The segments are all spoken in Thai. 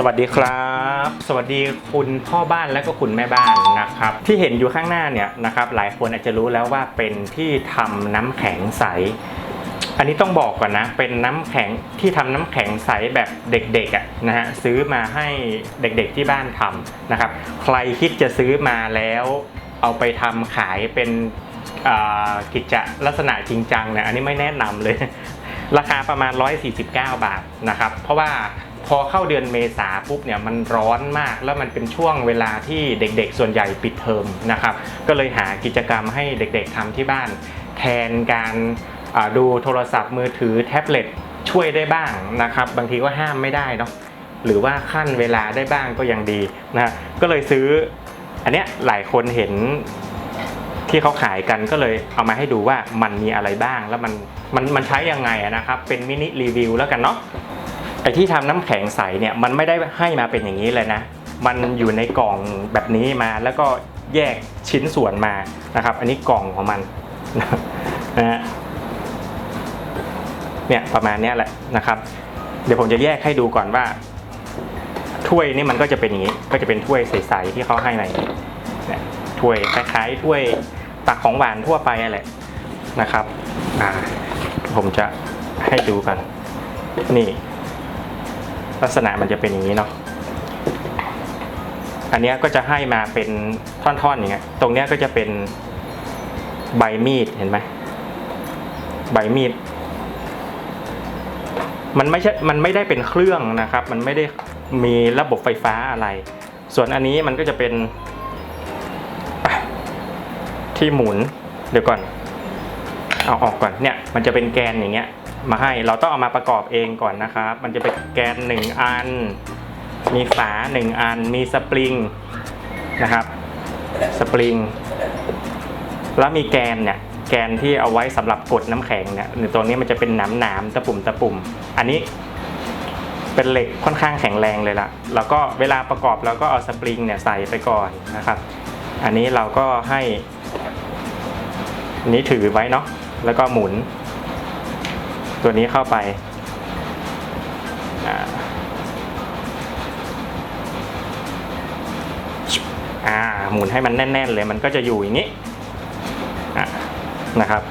สวัสดีครับ สวัสดีคุณพ่อบ้านและก็คุณแม่บ้านนะครับ ที่เห็นอยู่ข้างหน้าเนี่ยนะครับ หลายคนอาจจะรู้แล้วว่าเป็นที่ทำน้ำแข็งใส อันนี้ต้องบอกก่อนนะ เป็นน้ำแข็งที่ทำน้ำแข็งใสแบบเด็กๆอะนะฮะซื้อมาให้เด็กๆที่บ้านทำนะครับ ใครคิดจะซื้อมาแล้ว เอาไปทำขายเป็นกิจลักษณะจริงจังเนี่ยอันนี้ไม่แนะนำเลย ราคาประมาณ 149 บาทนะครับ เพราะว่า พอเข้าเดือนเมษาปุ๊บเนี่ยมันร้อนมากแล้วมันเป็นช่วงเวลาที่เด็กๆ ส่วนใหญ่ปิดเทอมนะครับ ก็เลยหากิจกรรมให้เด็กๆทำที่บ้าน แทนการดูโทรศัพท์มือถือแท็บเล็ตช่วยได้บ้างนะครับ บางทีก็ห้ามไม่ได้เนาะหรือว่าขั้นเวลาได้บ้างก็ยังดีนะก็เลยซื้ออันเนี้ยหลายคนเห็นที่เขาขายกันก็เลยเอามาให้ดูว่ามันมีอะไรบ้างแล้วมันมันมันใช้ยังไงนะครับ เป็นมินิรีวิวแล้วกันเนาะ ไอที่ทำน้ำแข็งใสเนี่ยมันไม่ได้ให้มาเป็นอย่างนี้เลยนะ มันอยู่ในกล่องแบบนี้มาแล้วก็แยกชิ้นส่วนมานะครับ อันนี้กล่องของมันนะฮะเนี่ยประมาณนี้แหละนะครับ เดี๋ยวผมจะแยกให้ดูก่อนว่า ถ้วยนี่มันก็จะเป็นอย่างนี้ ก็จะเป็นถ้วยใสๆที่เขาให้ในเนี่ยถ้วยคล้ายๆถ้วยตักของหวานทั่วไปอะไรนะครับ อ่า ผมจะให้ดูกัน นี่ ลักษณะมันจะเป็นอย่างนี้เนาะอันนี้ก็จะให้มาเป็นท่อนๆอย่างเงี้ย ตรงเนี้ยก็จะเป็นใบมีดเห็นไหมใบมีด มันไม่ใช่ มันไม่ได้เป็นเครื่องนะครับ มันไม่ได้มีระบบไฟฟ้าอะไร ส่วนอันนี้มันก็จะเป็นที่หมุน เดี๋ยวก่อน เอาออกก่อนเนี่ย มันจะเป็นแกนอย่างเงี้ย มาให้เราต้องเอามาประกอบเองก่อนนะครับ มันจะเป็นแกนหนึ่งอัน มีฝาหนึ่งอัน มีสปริงนะครับ สปริง แล้วมีแกนเนี่ยแกนที่เอาไว้สำหรับกดน้ำแข็งเนี่ยในตัวนี้มันจะเป็นหนามหนามๆตะปุ่มตะปุ่ม อันนี้เป็นเหล็กค่อนข้างแข็งแรงเลยล่ะ แล้วก็เวลาประกอบเราก็เอาสปริงเนี่ยใส่ไปก่อนนะครับ อันนี้เราก็ให้นนี้ถือไว้เนาะ แล้วก็หมุน ตัวนี้เข้าไปอ่าหมุนให้มันแน่น ๆ เลยมันก็จะอยู่อย่างนี้นะครับ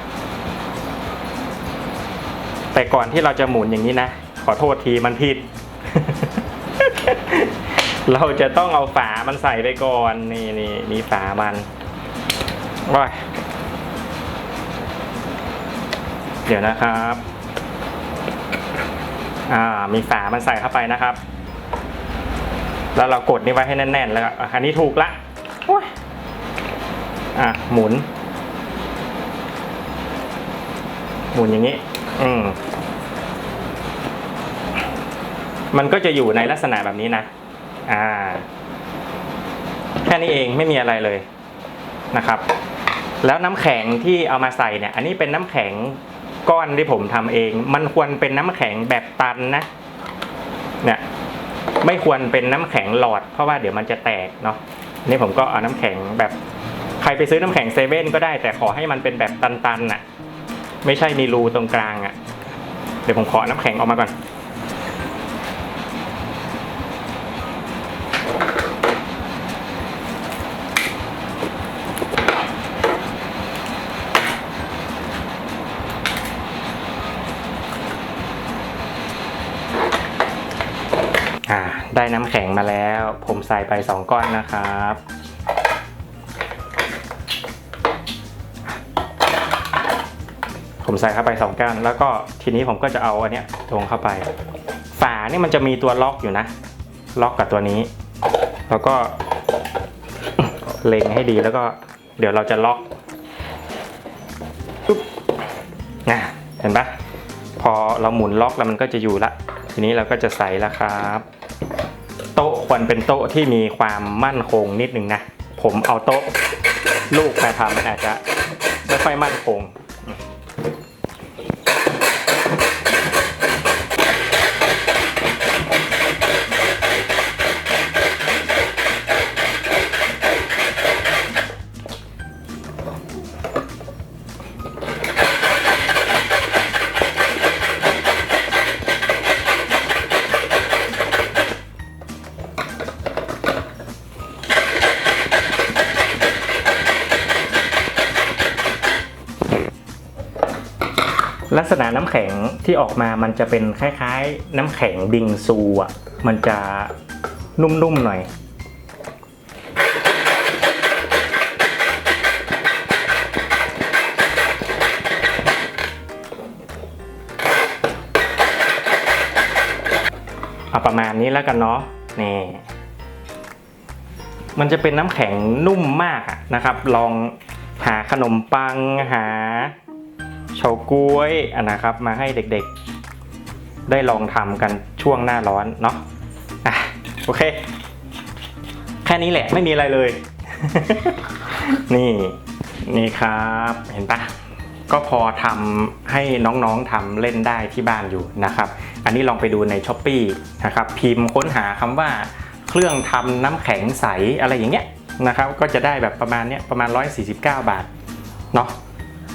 แต่ก่อนที่เราจะหมุนอย่างนี้นะ ขอโทษทีมันผิด เราจะต้องเอาฝามันใส่ไปก่อน นี่นี่นี่ฝามันว้ายเดี๋ยวนะครับ อ่ามีฝามันใส่เข้าไปนะครับ แล้วเรากดนี่ไว้ให้แน่นๆ แล้วก็อะอันนี้ถูกละโอ้ยอะหมุน หมุนอย่างนี้ อืมมันก็จะอยู่ในลักษณะแบบนี้นะ อ่า แค่นี้เองไม่มีอะไรเลยนะครับ แล้วน้ำแข็งที่เอามาใส่เนี่ย อันนี้เป็นน้ำแข็ง ก้อนที่ผมทำเอง มันควรเป็นน้ำแข็งแบบตันนะ เนี่ยไม่ควรเป็นน้ำแข็งหลอด เพราะว่าเดี๋ยวมันจะแตกเนาะนี่ผมก็เอาน้ำแข็งแบบใครไปซื้อน้ำแข็งเซเว่นก็ได้ แต่ขอให้มันเป็นแบบตันๆน่ะ ไม่ใช่มีรูตรงกลางอะ่ะ เดี๋ยวผมขอน้ำแข็งออกมาก่อน อ่าได้น้ำแข็งมาแล้ว ผมใส่ไปสองก้อนนะครับ ผมใส่เข้าไปสองก้อนแล้วก็ทีนี้ผมก็จะเอาอันเนี้ยลงเข้าไป ฝานี่มันจะมีตัวล็อกอยู่นะ ล็อกกับตัวนี้ แล้วก็เล็งให้ดีแล้วก็เดี๋ยวเราจะล็อกปุ๊บนะเห็นปะพอเราหมุนล็อกแล้วมันก็จะอยู่ละ ทีนี้เราก็จะใส่แล้วครับ โต๊ะควรเป็นโต๊ะที่มีความมั่นคงนิดนึงนะ ผมเอาโต๊ะลูกมาทำอาจจะไม่ค่อยมั่นคง ลักษณะน้ำแข็งที่ออกมามันจะเป็นคล้ายๆ น้ำแข็งบิงซูอะ มันจะนุ่มๆหน่อย เอาประมาณนี้แล้วกันเนาะ นี่ มันจะเป็นน้ำแข็งนุ่มมากนะครับ ลองหาขนมปังหา เฉาก๊วยอะนะครับมาให้เด็กๆ ได้ลองทำกันช่วงหน้าร้อนเนาะอะโอเค แค่นี้แหละไม่มีอะไรเลย นี่นี่ครับเห็นปะก็พอทำให้น้องๆทำเล่นได้ที่บ้านอยู่นะครับ อันนี้ลองไปดูในช้อปปีนะครับพิมพ์ค้นหาคำว่าเครื่องทำน้ำแข็งใสอะไรอย่างเงี้ยนะครับ ก็จะได้แบบประมาณเนี้ยประมาณ 149 บาทเนาะ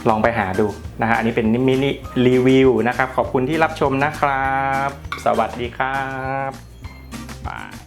ลองไปหาดูนะฮะอันนี้เป็นมินิรีวิวนะครับ ขอบคุณที่รับชมนะครับ สวัสดีครับบาย